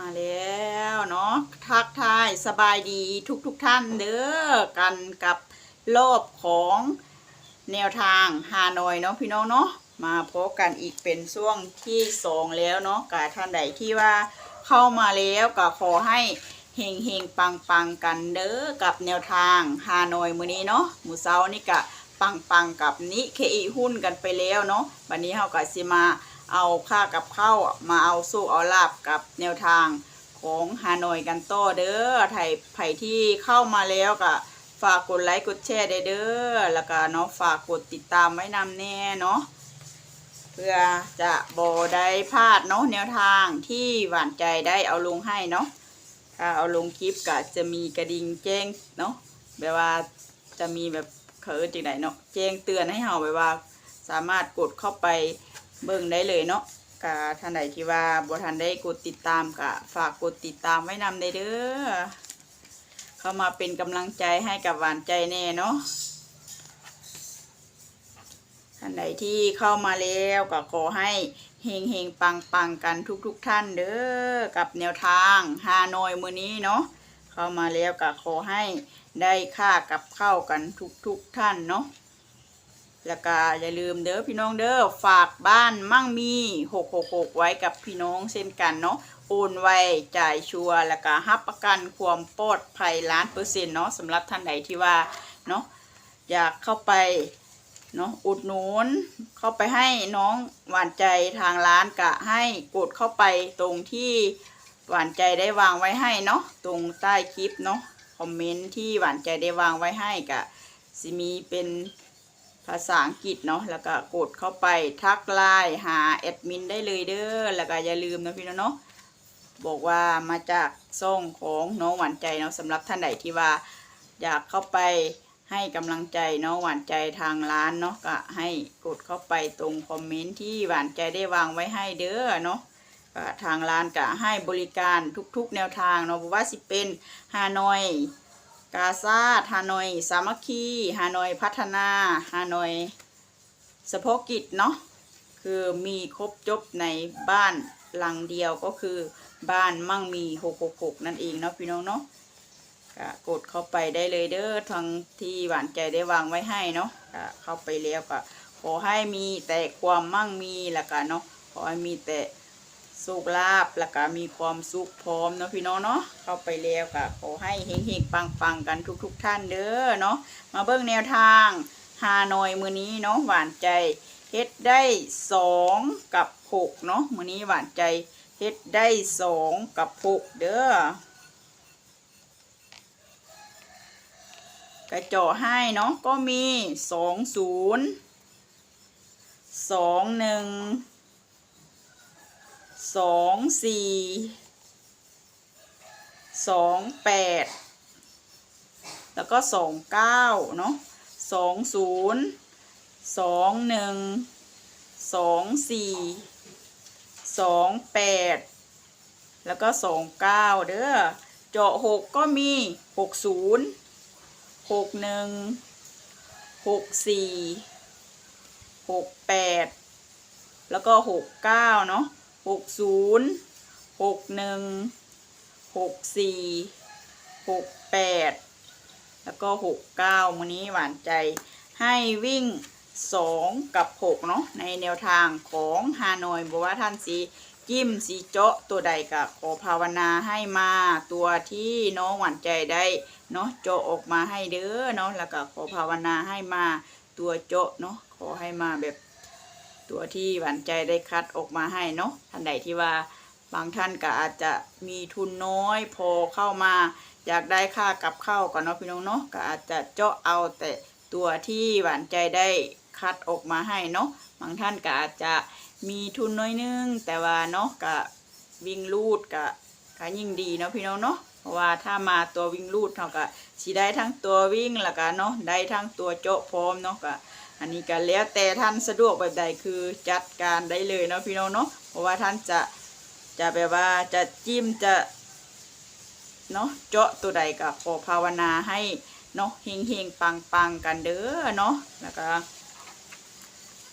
มาแล้วเนาะทักทายสบายดีทุกทุกท่านเด้อกันกับรอบของแนวทางฮานอยเนาะพี่น้องเนาะมาพบกันอีกเป็นช่วงที่สองแล้วเนาะกับท่านใดที่ว่าเข้ามาแล้วก็ขอให้เฮงเฮงปังปังกันเด้อกับแนวทางฮานอยมือนี้เนาะหมูเซานี่กะปังปังกับนิเคอีหุ้นกันไปแล้วเนาะวันนี้เฮาก็สิมา เอาค่ากับข้าวมาเอาสู้เอาลาบกับแนวทางของฮานอยกันต่อเด้อไทยไผ่ที่เข้ามาแล้วก็ฝากกดไลค์กดแชร์ได้เด้อแล้วก็เนาะฝากกดติดตามไว้นำแน่เนาะเพื่อจะบอได้พลาดเนาะแนวทางที่หวานใจได้เอาลงให้เนาะถ้าเอาลงคลิปก็จะมีกระดิ่งแจ้งเนาะแบบว่าจะมีแบบเขินจังไดเนาะแจ้งเตือนให้เฮาแบบว่า สามารถกดเข้าไป เบิ่งได้เลยเนาะกะท่านใดที่ว่าบ่ทันได้กดติดตามกะฝากกดติดตามไว้นำได้เด้อเข้ามาเป็นกำลังใจให้กับหวานใจแน่เนาะท่านใดที่เข้ามาแล้วก็ขอให้เฮงเฮงปังปังกันทุกทุกท่านเด้อกับแนวทางฮานอยมือนี้เนาะเข้ามาแล้วก็ขอให้ได้ค่ากับเข้ากันทุกทุกท่านเนาะ แล้วก็อย่าลืมเด้อพี่น้องเด้อฝากบ้านมั่งมี666ไว้กับพี่น้องเช่นกันเนาะโอนไวจ่ายชัวร์แล้วก็รับประกันความปลอดภัยล้านเปอร์เซ็นต์เนาะสำหรับท่านใดที่ว่าเนาะอยากเข้าไปเนาะอุดหนุนเข้าไปให้น้องหวานใจทางร้านกะให้กดเข้าไปตรงที่หวานใจได้วางไว้ให้เนาะตรงใต้คลิปเนาะคอมเมนต์ที่หวานใจได้วางไว้ให้กะสิมีเป็น ภาษาอังกฤษเนาะแล้วก็กดเข้าไปทักไลน์หาแอดมินได้เลยเด้อแล้วก็อย่าลืมนะพี่น้องเนาะบอกว่ามาจากซ่งของน้องหวานใจเนาะสำหรับท่านใดที่ว่าอยากเข้าไปให้กำลังใจน้องหวานใจทางร้านเนาะก็ให้กดเข้าไปตรงคอมเมนต์ที่หวานใจได้วางไว้ให้เด้อเนาะทางร้านก็ให้บริการทุกๆแนวทางเนาะว่าสิเป็นฮานอย กาซาฮานอย สามัคคีฮานอยพัฒนาฮานอยสโพกกิจเนาะคือมีครบจบในบ้านหลังเดียวก็คือบ้านมั่งมี 666 นั่นเองเนาะพี่น้องเนาะก็กดเข้าไปได้เลยเด้อทางที่หวานใจได้วางไว้ให้เนาะก็เข้าไปแล้วก็ขอให้มีแต่ความมั่งมีล้วกันเนาะขอให้มีแต่ สุขลาบแล้วก็มีความสุขพร้อมเนาะพี่น้องเนาะเข้าไปแล้วก็ขอให้เฮงๆปังๆกันทุกๆท่านเด้อเนาะมาเบิ่งแนวทางฮานอยมือนี้เนาะหวานใจเฮ็ดได้สองกับหกเนาะมือนี้หวานใจเฮ็ดได้สองกับหกเด้อกระจาะให้เนาะก็มีสองศูนย์สองหนึ่ง สองสี่สองแปดแล้วก็สองเก้าเนาะสองศูนย์สองหนึ่งสองสี่สองแปดแล้วก็สองเก้าเด้อเจาะหกก็มีหกศูนย์หกหนึ่งหกสี่หกแปดแล้วก็หกเก้าเนาะ หกศูนย์หกหนึ่งหกสี่หกแปดแล้วก็หกเก้ามื้อนี้หวานใจให้วิ่งสองกับหกเนาะในแนวทางของฮานอยบอกว่าท่านสีจิ้มสีเจาะตัวใดก็ขอภาวนาให้มาตัวที่น้องหวานใจได้เนาะเจาะออกมาให้เด้อเนาะแล้วก็ขอภาวนาให้มาตัวเจาะเนาะขอให้มาแบบ ตัวที่หวานใจได้คัดออกมาให้เนาะท่านใดที่ว่าบางท่านก็อาจจะมีทุนน้อย พอเข้ามาอยากได้ค่ากับข้าวก่อนเนาะพี่น้องเนาะก็อาจจะเจาะเอาแต่ตัวที่หวานใจได้คัดออกมาให้เนาะบางท่านก็อาจจะมีทุนน้อยนึง แต่ว่าเนาะก็วิ่งลูดก็ก็ยิ่งดีเนาะพี่น้องเนาะเพราะว่าถ้ามาตัววิ่งลูดเท่ากับสิได้ทั้งตัววิ่งแล้วก็เนาะได้ทั้งตัวเจาะพร้อมเนาะก็ อันนี้ก็แล้วแต่ท่านสะดวกแบบใดคือจัดการได้เลยเนาะพี่น้องเนาะเพราะว่าท่านจะจะแบบว่าจะจิ้มจะเนาะเจาะตัวใดก็ขอภาวนาให้เนาะเฮงเฮงปังปังกันเด้อเนาะแล้วก็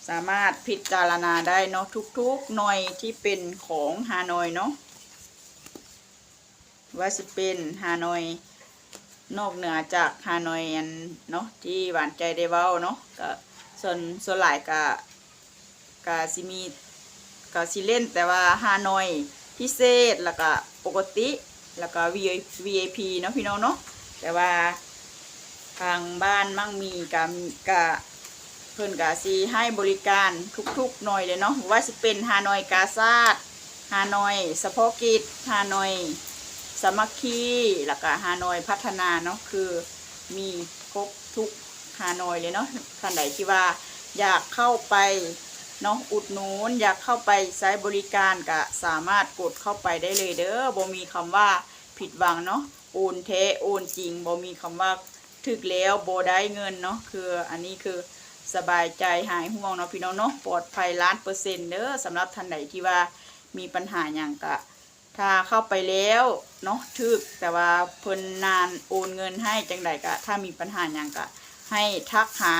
สามารถพิจารณาได้เนาะทุกๆหน่วยที่เป็นของฮานอยเนาะว่าสิเป็นฮานอยนอกเหนือจากฮานอยอันเนาะที่หวานใจได้เว้าเนาะก็ ส่วนส่วนหลายก็ก็สิมีก็สิเล่นแต่ว่าฮานอยพิเศษแล้วก็ปกติแล้วก็ VIP เนาะพี่น้องเนาะแต่ว่าทางบ้านมั่งมีกะกะเพิ่นกะสิให้บริการทุกๆหน่อยเลยเนาะว่าสิเป็นฮานอยกาซาดฮานอยสะโพกกิจฮานอยสมัคคีแล้วก็ฮานอยพัฒนาเนาะคือมีครบทุก ฮานอยเลยเนาะท่านใดที่ว่าอยากเข้าไปเนาะอุดหนุนอยากเข้าไปใช้บริการก็สามารถกดเข้าไปได้เลยเด้อบ่มีคำว่าผิดหวังเนาะโอนเทโอนจริงบ่มีคำว่าถึกแล้วโบได้เงินเนาะคืออันนี้คือสบายใจหายห่วงเนาะพี่น้องเนาะปลอดภัยล้านเปอร์เซ็นต์เด้อสำหรับท่านใดที่ว่ามีปัญหาอย่างกะถ้าเข้าไปแล้วเนาะทึกแต่ว่าเพิ่นนานโอนเงินให้จังใดกะถ้ามีปัญหาอย่างกะ ให้ทักหา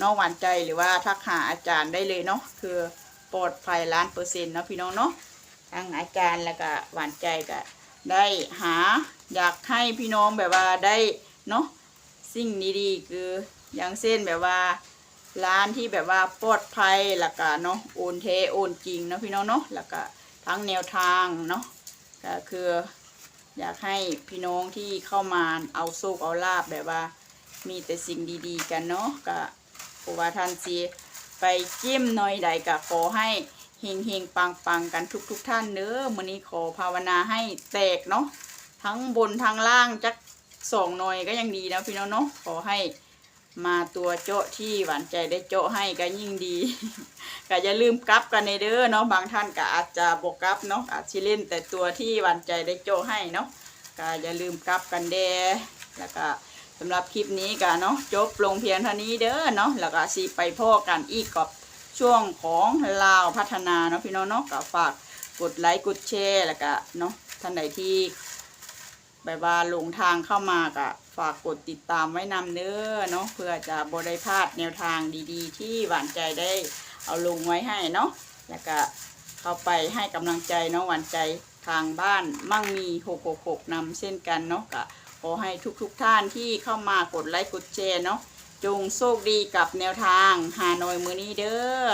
น้องหวานใจหรือว่าทักหาอาจารย์ได้เลยเนาะคือปลอดภัยล้านเปอร์เซ็นต์นะพี่น้องเนาะทั้งอาจารย์แล้วก็หวานใจก็ได้หาอยากให้พี่น้องแบบว่าได้เนาะสิ่งดีๆคืออย่างเช่นแบบว่าร้านที่แบบว่าปลอดภัยแล้วก็เนาะโอนเทโอนจริงนะพี่น้องเนาะแล้วก็ทั้งแนวทางเนาะก็คือ อยากให้พี่น้องที่เข้ามาเอาโชคเอาลาบแบบว่า มีแต่สิ่งดีๆ กันเนาะก็เพราะว่าท่านสีไปจิ้มหน่อยใดก็ขอให้เฮงเฮงปังปังกันทุกๆทท่านเด้อมื้อนี้ขอภาวนาให้แตกเนาะทั้งบนทั้งล่างจักสองหน่อยก็ยังดีนะพี่น้องเนาะขอให้มาตัวโจ๊ะที่หวานใจได้โจ๊ะให้ก็ยิ่งดี ก็อย่าลืมกลับกันในเด้อเนาะบางท่านก็อาจจะบกกลับเนาะอาจจะเล่นแต่ตัวที่หวานใจได้โจ๊ะให้เนาะก็อย่าลืมกลับกันเด้อแล้วก็ำหรับคลิปนี้ก็เนาะจบลงเพียงเท่านี้เด้อเนาะแล้วก็สิไปพ่อกันอีกกับช่วงของลาวพัฒนาเนาะพี่น้องเนาะก็ฝากกดไลค์กดแชร์แล้วก็เนาะท่านใดที่แบบว่าลงทางเข้ามาก็ฝากกดติดตามไว้นำเด้อเนาะเพื่อจะบได้พลาดแนวทางดี ๆ ที่หวานใจได้เอาลงไว้ให้เนาะแล้วก็เข้าไปให้กำลังใจเนาะหวานใจทางบ้านมั่งมี 666นำเช่นกันเนาะก็ ขอให้ทุกๆท่านที่เข้ามากดไลค์กดแชร์เนาะจงโชคดีกับแนวทางฮานอยมือนี้เด้อ